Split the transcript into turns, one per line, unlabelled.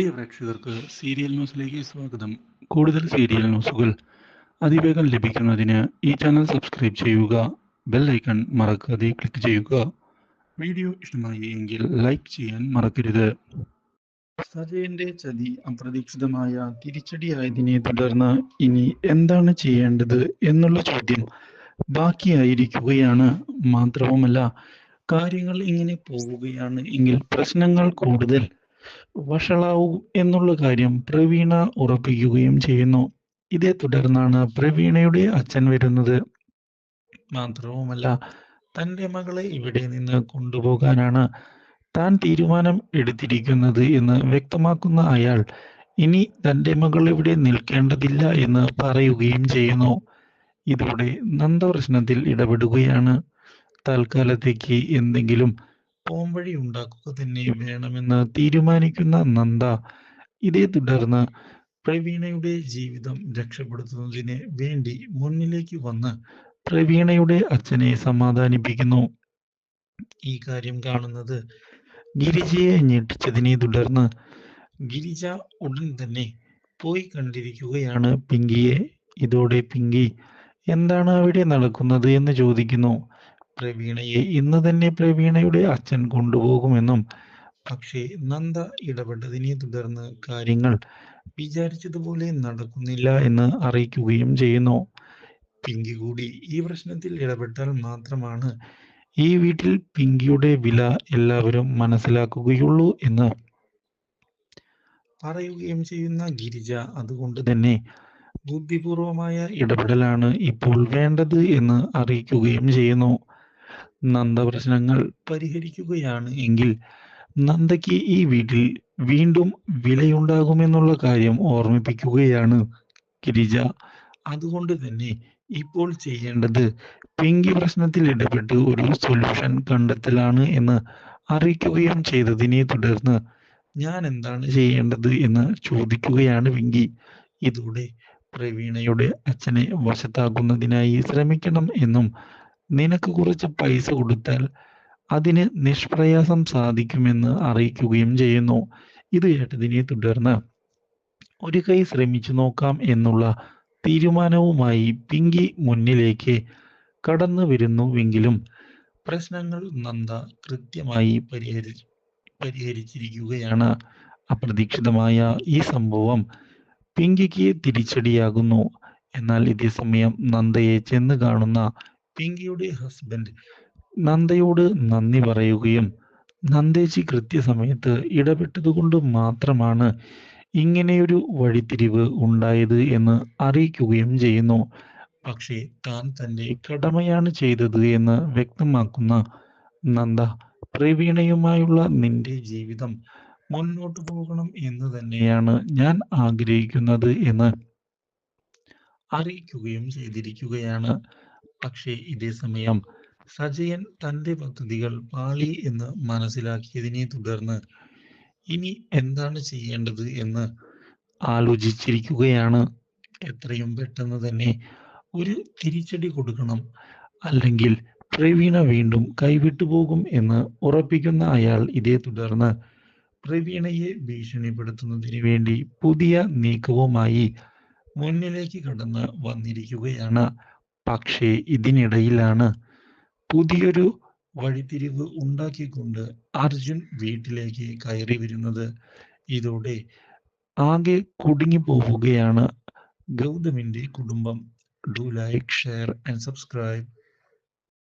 പ്രിയ പ്രേക്ഷകർക്ക് സീരിയൽ ന്യൂസിലേക്ക് സ്വാഗതം. കൂടുതൽ സീരിയൽ ന്യൂസുകൾ അതിവേഗം ലഭിക്കുന്നതിന് ഈ ചാനൽ സബ്സ്ക്രൈബ് ചെയ്യുക ബെൽ ഐക്കൺ മറക്കാതെ ക്ലിക്ക് ചെയ്യുക. വീഡിയോ ഇഷ്ടമായി എങ്കിൽ ലൈക്ക് ചെയ്യാൻ മറക്കരുത്. സജയന്റെ ചതി അപ്രതീക്ഷിതമായ തിരിച്ചടിയായതിനെ തുടർന്ന് ഇനി എന്താണ് ചെയ്യേണ്ടത് എന്നുള്ള ചോദ്യം ബാക്കിയായിരിക്കുകയാണ്. മാത്രവുമല്ല കാര്യങ്ങൾ ഇങ്ങനെ പോവുകയാണ് എങ്കിൽ പ്രശ്നങ്ങൾ കൂടുതൽ വഷളാവും എന്നുള്ള കാര്യം പ്രവീണ ഉറപ്പിക്കുകയും ചെയ്യുന്നു. ഇതേ തുടർന്നാണ് പ്രവീണയുടെ അച്ഛൻ വരുന്നത്. മാത്രവുമല്ല തന്റെ മകളെ ഇവിടെ നിന്ന് കൊണ്ടുപോകാനാണ് താൻ തീരുമാനം എടുത്തിരിക്കുന്നത് എന്ന് വ്യക്തമാക്കുന്ന അയാൾ ഇനി തന്റെ മകൾ ഇവിടെ നിൽക്കേണ്ടതില്ല എന്ന് പറയുകയും ചെയ്യുന്നു. ഇതോടെ നന്ദപ്രശ്നത്തിൽ ഇടപെടുകയാണ്. തൽക്കാലത്തേക്ക് എന്തെങ്കിലും പോംവഴി ഉണ്ടാക്കുക തന്നെ വേണമെന്ന് തീരുമാനിക്കുന്ന നന്ദ ഇതേ തുടർന്ന് പ്രവീണയുടെ ജീവിതം രക്ഷപ്പെടുത്തുന്നതിന് വേണ്ടി മുന്നിലേക്ക് വന്ന് പ്രവീണയുടെ അച്ഛനെ സമാധാനിപ്പിക്കുന്നു. ഈ കാര്യം കാണുന്നത് ഗിരിജയെ ഞെട്ടിച്ചതിനെ തുടർന്ന് ഗിരിജ ഉടൻ തന്നെ പോയി കണ്ടിരിക്കുകയാണ് പിങ്കിയെ. ഇതോടെ പിങ്കി എന്താണ് അവിടെ നടക്കുന്നത്? എന്ന് ചോദിക്കുന്നു. പ്രവീണയെ ഇന്ന് തന്നെ പ്രവീണയുടെ അച്ഛൻ കൊണ്ടുപോകുമെന്നും പക്ഷേ നന്ദ ഇടപെട്ടതിനെ തുടർന്ന് കാര്യങ്ങൾ വിചാരിച്ചതുപോലെ നടക്കുന്നില്ല എന്ന് അറിയിക്കുകയും ചെയ്യുന്നു. പിങ്കി കൂടി ഈ പ്രശ്നത്തിൽ ഇടപെട്ടാൽ മാത്രമാണ് ഈ വീട്ടിൽ പിങ്കിയുടെ വില എല്ലാവരും മനസ്സിലാക്കുകയുള്ളൂ എന്ന് പറയുകയും ചെയ്യുന്ന ഗിരിജ അതുകൊണ്ട് തന്നെ ബുദ്ധിപൂർവമായ ഇടപെടലാണ് ഇപ്പോൾ വേണ്ടത് എന്ന് അറിയിക്കുകയും ചെയ്യുന്നു. നന്ദ പ്രശ്നങ്ങൾ പരിഹരിക്കുകയാണ് എങ്കിൽ നന്ദയ്ക്ക് ഈ വീട്ടിൽ വീണ്ടും വിലയുണ്ടാകുമെന്നുള്ള കാര്യം ഓർമ്മിപ്പിക്കുകയാണ് ഗിരിജ. അതുകൊണ്ട് തന്നെ ഇപ്പോൾ ചെയ്യേണ്ടത് പിങ്കി പ്രശ്നത്തിൽ ഇടപെട്ട് ഒരു സൊല്യൂഷൻ കണ്ടെത്തലാണ് എന്ന് അറിയിക്കുകയും ചെയ്തതിനെ തുടർന്ന് ഞാൻ എന്താണ് ചെയ്യേണ്ടത് എന്ന് ചോദിക്കുകയാണ് പിങ്കി. ഇതോടെ പ്രവീണയുടെ അച്ഛനെ വശത്താക്കുന്നതിനായി ശ്രമിക്കണം എന്നും നിനക്ക് കുറച്ച് പൈസ കൊടുത്താൽ അതിന് നിഷ്പ്രയാസം സാധിക്കുമെന്ന് അറിയിക്കുകയും ചെയ്യുന്നു. ഇത് കേട്ടതിനെ തുടർന്ന് ഒരു കൈ ശ്രമിച്ചു നോക്കാം എന്നുള്ള തീരുമാനവുമായി പിങ്കി മുന്നിലേക്ക് കടന്നു വരുന്നുവെങ്കിലും പ്രശ്നങ്ങൾ നന്ദ കൃത്യമായി പരിഹരി പരിഹരിച്ചിരിക്കുകയാണ്. അപ്രതീക്ഷിതമായ ഈ സംഭവം പിങ്കിക്ക് തിരിച്ചടിയാകുന്നു. എന്നാൽ ഇതേ സമയം നന്ദയെ ചെന്ന് കാണുന്ന പിങ്കിയുടെ ഹസ്ബൻഡ് നന്ദയോട് നന്ദി പറയുകയും നന്ദേശി കൃത്യസമയത്ത് ഇടപെട്ടതുകൊണ്ട് മാത്രമാണ് ഇങ്ങനെയൊരു വഴിത്തിരിവ് ഉണ്ടായത് എന്ന് അറിയിക്കുകയും ചെയ്യുന്നു. പക്ഷേ താൻ തന്റെ കടമയാണ് ചെയ്തത് എന്ന് വ്യക്തമാക്കുന്ന നന്ദ പ്രവീണയുമായുള്ള നിന്റെ ജീവിതം മുന്നോട്ട് പോകണം എന്ന് തന്നെയാണ് ഞാൻ ആഗ്രഹിക്കുന്നത് എന്ന് അറിയിക്കുകയും ചെയ്തിരിക്കുകയാണ്. പക്ഷേ ഇതേ സമയം സജയൻ തന്റെ പദ്ധതികൾ പാളി എന്ന് മനസ്സിലാക്കിയതിനെ തുടർന്ന് ഇനി എന്താണ് ചെയ്യേണ്ടത് എന്ന് ആലോചിച്ചിരിക്കുകയാണ്. എത്രയും പെട്ടെന്ന് തന്നെ ഒരു തിരിച്ചടി കൊടുക്കണം അല്ലെങ്കിൽ പ്രവീണ വീണ്ടും കൈവിട്ടു പോകും എന്ന് ഉറപ്പിക്കുന്ന അയാൾ ഇതേ തുടർന്ന് പ്രവീണയെ ഭീഷണിപ്പെടുത്തുന്നതിന് വേണ്ടി പുതിയ നീക്കവുമായി മുന്നിലേക്ക് കടന്ന് വന്നിരിക്കുകയാണ്. പക്ഷേ ഇതിനിടയിലാണ് പുതിയൊരു വഴിത്തിരിവ് ഉണ്ടാക്കിക്കൊണ്ട് അർജുൻ വീട്ടിലേക്ക് കയറി വരുന്നത്. ഇതോടെ ആകെ കുടുങ്ങി പോവുകയാണ് ഗൗതമിന്റെ കുടുംബം. Do like share and subscribe